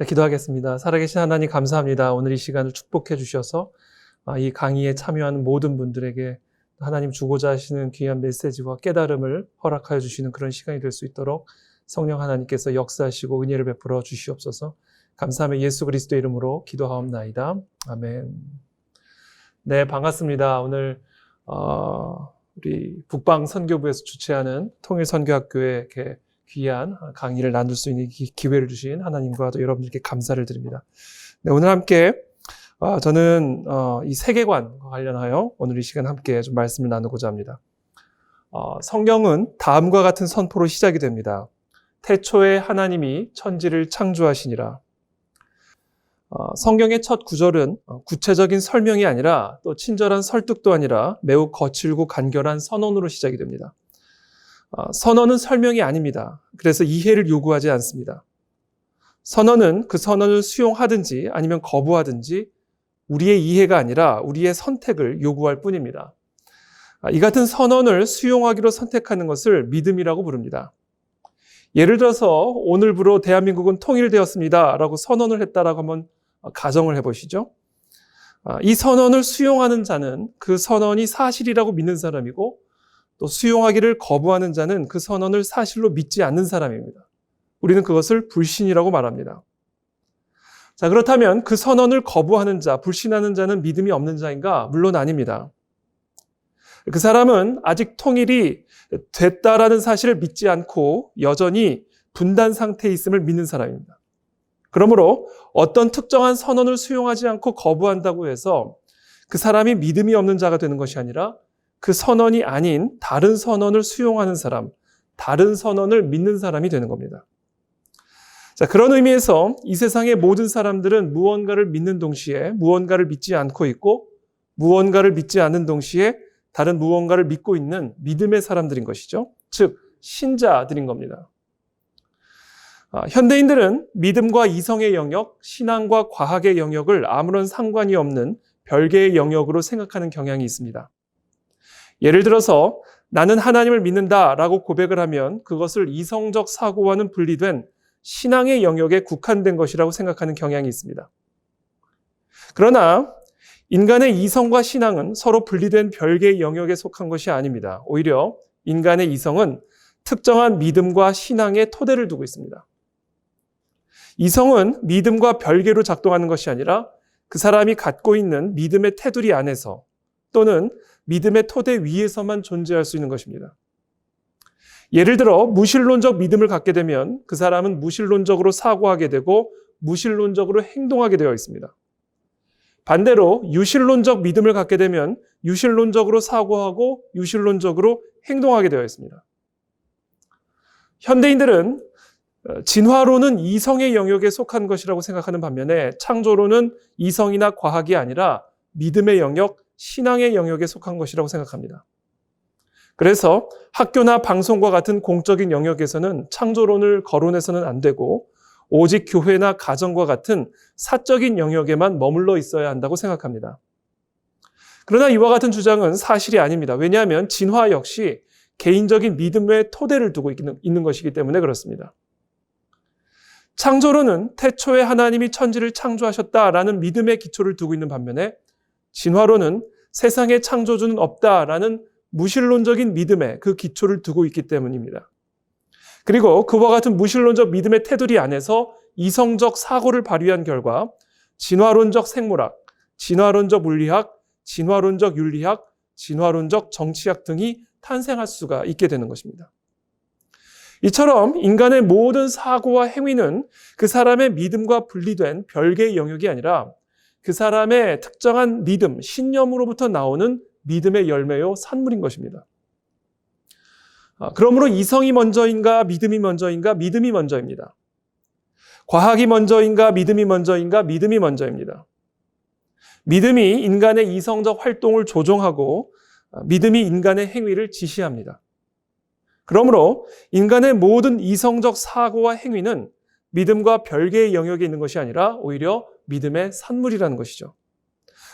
자, 기도하겠습니다. 살아계신 하나님 감사합니다. 오늘 이 시간을 축복해 주셔서 아, 이 강의에 참여하는 모든 분들에게 하나님 주고자 하시는 귀한 메시지와 깨달음을 허락하여 주시는 그런 시간이 될 수 있도록 성령 하나님께서 역사하시고 은혜를 베풀어 주시옵소서. 감사하며 예수 그리스도 이름으로 기도하옵나이다. 아멘. 네, 반갑습니다. 오늘 어, 우리 북방 선교부에서 주최하는 통일 선교학교에 이렇게 귀한 강의를 나눌 수 있는 기- 기회를 주신 하나님과 또 여러분들께 감사를 드립니다. 네, 오늘 함께 어, 저는 어, 이 세계관과 관련하여 오늘 이 시간 함께 좀 말씀을 나누고자 합니다. 어, 성경은 다음과 같은 선포로 시작이 됩니다. 태초에 하나님이 천지를 창조하시니라. 어, 성경의 첫 구절은 어, 구체적인 설명이 아니라 또 친절한 설득도 아니라 매우 거칠고 간결한 선언으로 시작이 됩니다. 어, 선언은 설명이 아닙니다. 그래서 이해를 요구하지 않습니다. 선언은 그 선언을 수용하든지 아니면 거부하든지 우리의 이해가 아니라 우리의 선택을 요구할 뿐입니다. 아, 이 같은 선언을 수용하기로 선택하는 것을 믿음이라고 부릅니다. 예를 들어서 오늘부로 대한민국은 통일되었습니다. 라고 선언을 했다라고 한번 가정을 해보시죠. 아, 이 선언을 수용하는 자는 그 선언이 사실이라고 믿는 사람이고 또 수용하기를 거부하는 자는 그 선언을 사실로 믿지 않는 사람입니다. 우리는 그것을 불신이라고 말합니다. 자, 그렇다면 그 선언을 거부하는 자, 불신하는 자는 믿음이 없는 자인가? 물론 아닙니다. 그 사람은 아직 통일이 됐다라는 사실을 믿지 않고 여전히 분단 상태에 있음을 믿는 사람입니다. 그러므로 어떤 특정한 선언을 수용하지 않고 거부한다고 해서 그 사람이 믿음이 없는 자가 되는 것이 아니라 그 선언이 아닌 다른 선언을 수용하는 사람, 다른 선언을 믿는 사람이 되는 겁니다. 자, 그런 의미에서 이 세상의 모든 사람들은 무언가를 믿는 동시에 무언가를 믿지 않고 있고 무언가를 믿지 않는 동시에 다른 무언가를 믿고 있는 믿음의 사람들인 것이죠. 즉, 신자들인 겁니다. 아, 현대인들은 믿음과 이성의 영역, 신앙과 과학의 영역을 아무런 상관이 없는 별개의 영역으로 생각하는 경향이 있습니다. 예를 들어서 나는 하나님을 믿는다라고 고백을 하면 그것을 이성적 사고와는 분리된 신앙의 영역에 국한된 것이라고 생각하는 경향이 있습니다. 그러나 인간의 이성과 신앙은 서로 분리된 별개의 영역에 속한 것이 아닙니다. 오히려 인간의 이성은 특정한 믿음과 신앙의 토대를 두고 있습니다. 이성은 믿음과 별개로 작동하는 것이 아니라 그 사람이 갖고 있는 믿음의 테두리 안에서 또는 믿음의 토대 위에서만 존재할 수 있는 것입니다. 예를 들어 무신론적 믿음을 갖게 되면 그 사람은 무신론적으로 사고하게 되고 무신론적으로 행동하게 되어 있습니다. 반대로 유신론적 믿음을 갖게 되면 유신론적으로 사고하고 유신론적으로 행동하게 되어 있습니다. 현대인들은 어, 진화론은 이성의 영역에 속한 것이라고 생각하는 반면에 창조론은 이성이나 과학이 아니라 믿음의 영역, 신앙의 영역에 속한 것이라고 생각합니다. 그래서 학교나 방송과 같은 공적인 영역에서는 창조론을 거론해서는 안 되고 오직 교회나 가정과 같은 사적인 영역에만 머물러 있어야 한다고 생각합니다. 그러나 이와 같은 주장은 사실이 아닙니다. 왜냐하면 진화 역시 개인적인 믿음의 토대를 두고 있는, 것이기 때문에 그렇습니다. 창조론은 태초에 하나님이 천지를 창조하셨다라는 믿음의 기초를 두고 있는 반면에 진화론은 세상에 창조주는 없다라는 무신론적인 믿음에 그 기초를 두고 있기 때문입니다. 그리고 그와 같은 무신론적 믿음의 테두리 안에서 이성적 사고를 발휘한 결과 진화론적 생물학, 진화론적 물리학, 진화론적 윤리학, 진화론적 정치학 등이 탄생할 수가 있게 되는 것입니다. 이처럼 인간의 모든 사고와 행위는 그 사람의 믿음과 분리된 별개의 영역이 아니라 그 사람의 특정한 믿음, 신념으로부터 나오는 믿음의 열매요 산물인 것입니다. 아, 그러므로 이성이 먼저인가 믿음이 먼저인가 믿음이 먼저입니다. 과학이 먼저인가 믿음이 먼저인가 믿음이 먼저입니다. 믿음이 인간의 이성적 활동을 조종하고 아, 믿음이 인간의 행위를 지시합니다. 그러므로 인간의 모든 이성적 사고와 행위는 믿음과 별개의 영역에 있는 것이 아니라 오히려 믿음의 산물이라는 것이죠.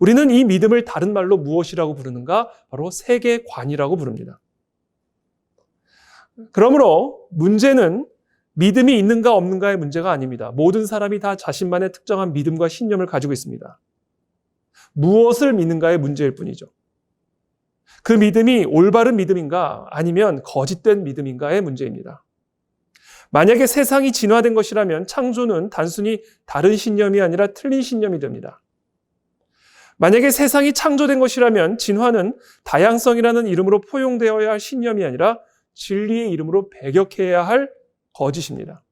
우리는 이 믿음을 다른 말로 무엇이라고 부르는가? 바로 세계관이라고 부릅니다. 그러므로 문제는 믿음이 있는가 없는가의 문제가 아닙니다. 모든 사람이 다 자신만의 특정한 믿음과 신념을 가지고 있습니다. 무엇을 믿는가의 문제일 뿐이죠. 그 믿음이 올바른 믿음인가 아니면 거짓된 믿음인가의 문제입니다. 만약에 세상이 진화된 것이라면 창조는 단순히 다른 신념이 아니라 틀린 신념이 됩니다. 만약에 세상이 창조된 것이라면 진화는 다양성이라는 이름으로 포용되어야 할 신념이 아니라 진리의 이름으로 배격해야 할 거짓입니다.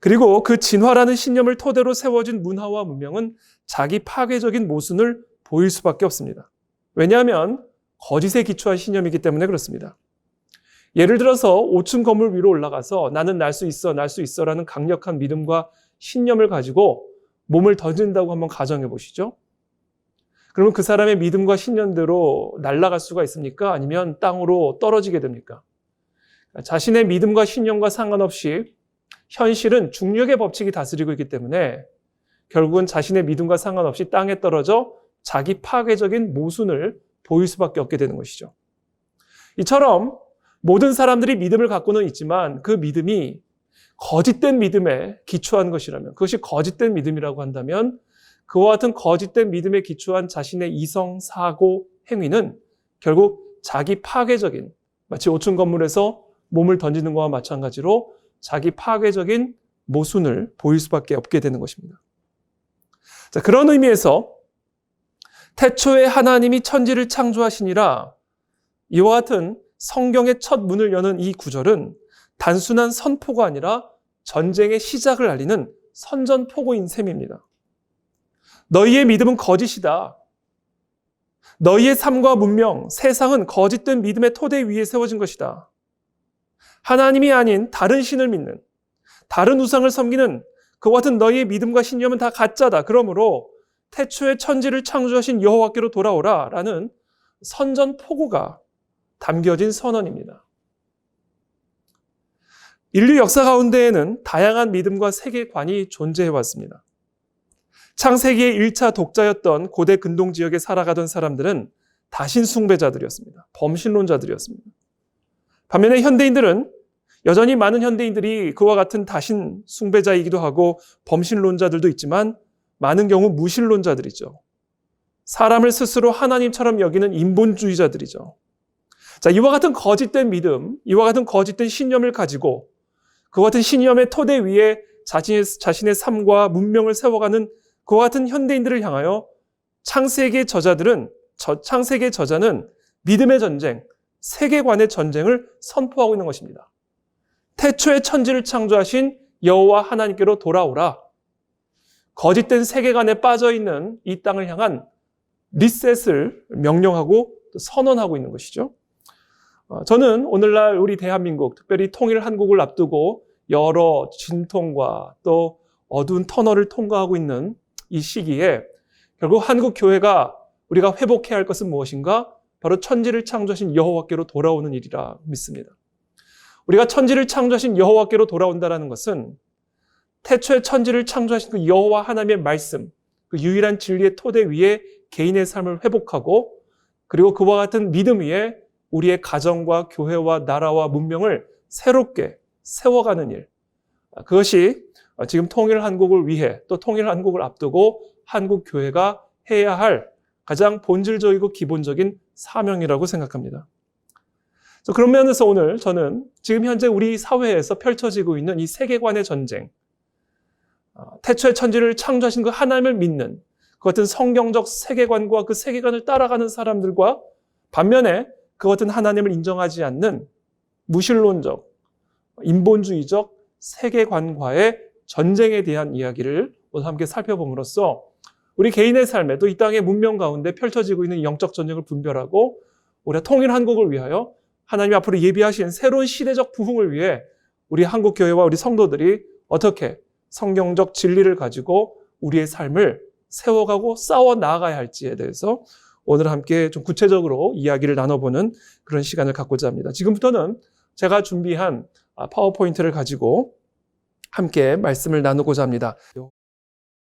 그리고 그 진화라는 신념을 토대로 세워진 문화와 문명은 자기 파괴적인 모순을 보일 수밖에 없습니다. 왜냐하면 거짓에 기초한 신념이기 때문에 그렇습니다. 예를 들어서 5층 건물 위로 올라가서 나는 날 수 있어, 날 수 있어 라는 강력한 믿음과 신념을 가지고 몸을 던진다고 한번 가정해 보시죠. 그러면 그 사람의 믿음과 신념대로 날아갈 수가 있습니까? 아니면 땅으로 떨어지게 됩니까? 자신의 믿음과 신념과 상관없이 현실은 중력의 법칙이 다스리고 있기 때문에 결국은 자신의 믿음과 상관없이 땅에 떨어져 자기 파괴적인 모순을 보일 수밖에 없게 되는 것이죠. 이처럼 모든 사람들이 믿음을 갖고는 있지만 그 믿음이 거짓된 믿음에 기초한 것이라면 그것이 거짓된 믿음이라고 한다면 그와 같은 거짓된 믿음에 기초한 자신의 이성, 사고, 행위는 결국 자기 파괴적인 마치 5층 건물에서 몸을 던지는 것과 마찬가지로 자기 파괴적인 모순을 보일 수밖에 없게 되는 것입니다. 자, 그런 의미에서 태초에 하나님이 천지를 창조하시니라 이와 같은 성경의 첫 문을 여는 이 구절은 단순한 선포가 아니라 전쟁의 시작을 알리는 선전포고인 셈입니다. 너희의 믿음은 거짓이다. 너희의 삶과 문명, 세상은 거짓된 믿음의 토대 위에 세워진 것이다. 하나님이 아닌 다른 신을 믿는, 다른 우상을 섬기는 그와 같은 너희의 믿음과 신념은 다 가짜다. 그러므로 태초에 천지를 창조하신 여호와께로 돌아오라 라는 선전포고가 담겨진 선언입니다. 인류 역사 가운데에는 다양한 믿음과 세계관이 존재해 왔습니다. 창세기의 1차 독자였던 고대 근동 지역에 살아가던 사람들은 다신 숭배자들이었습니다. 범신론자들이었습니다. 반면에 현대인들은 여전히 많은 현대인들이 그와 같은 다신 숭배자이기도 하고 범신론자들도 있지만 많은 경우 무신론자들이죠. 사람을 스스로 하나님처럼 여기는 인본주의자들이죠. 자, 이와 같은 거짓된 믿음, 이와 같은 거짓된 신념을 가지고 그와 같은 신념의 토대 위에 자신의, 자신의 삶과 문명을 세워가는 그와 같은 현대인들을 향하여 창세기의 저자들은 저, 창세기의 저자는 믿음의 전쟁, 세계관의 전쟁을 선포하고 있는 것입니다. 태초에 천지를 창조하신 여호와 하나님께로 돌아오라. 거짓된 세계관에 빠져 있는 이 땅을 향한 리셋을 명령하고 선언하고 있는 것이죠. 어, 저는 오늘날 우리 대한민국, 특별히 통일 한국을 앞두고 여러 진통과 또 어두운 터널을 통과하고 있는 이 시기에 결국 한국 교회가 우리가 회복해야 할 것은 무엇인가? 바로 천지를 창조하신 여호와께로 돌아오는 일이라 믿습니다. 우리가 천지를 창조하신 여호와께로 돌아온다라는 것은 태초에 천지를 창조하신 그 여호와 하나님의 말씀, 그 유일한 진리의 토대 위에 개인의 삶을 회복하고 그리고 그와 같은 믿음 위에 우리의 가정과 교회와 나라와 문명을 새롭게 세워가는 일. 그것이 지금 통일 한국을 위해 또 통일 한국을 앞두고 한국 교회가 해야 할 가장 본질적이고 기본적인 사명이라고 생각합니다. 그런 면에서 오늘 저는 지금 현재 우리 사회에서 펼쳐지고 있는 이 세계관의 전쟁, 어, 태초의 천지를 창조하신 그 하나님을 믿는 그 같은 성경적 세계관과 그 세계관을 따라가는 사람들과 반면에 그 같은 하나님을 인정하지 않는 무신론적, 인본주의적 세계관과의 전쟁에 대한 이야기를 오늘 함께 살펴봄으로써 우리 개인의 삶에 또이 땅의 문명 가운데 펼쳐지고 있는 영적 전쟁을 분별하고 우리가 통일 한국을 위하여 하나님 앞으로 예비하신 새로운 시대적 부흥을 위해 우리 한국 교회와 우리 성도들이 어떻게 성경적 진리를 가지고 우리의 삶을 세워가고 싸워 나아가야 할지에 대해서 오늘 함께 좀 구체적으로 이야기를 나눠보는 그런 시간을 갖고자 합니다. 지금부터는 제가 준비한 파워포인트를 가지고 함께 말씀을 나누고자 합니다.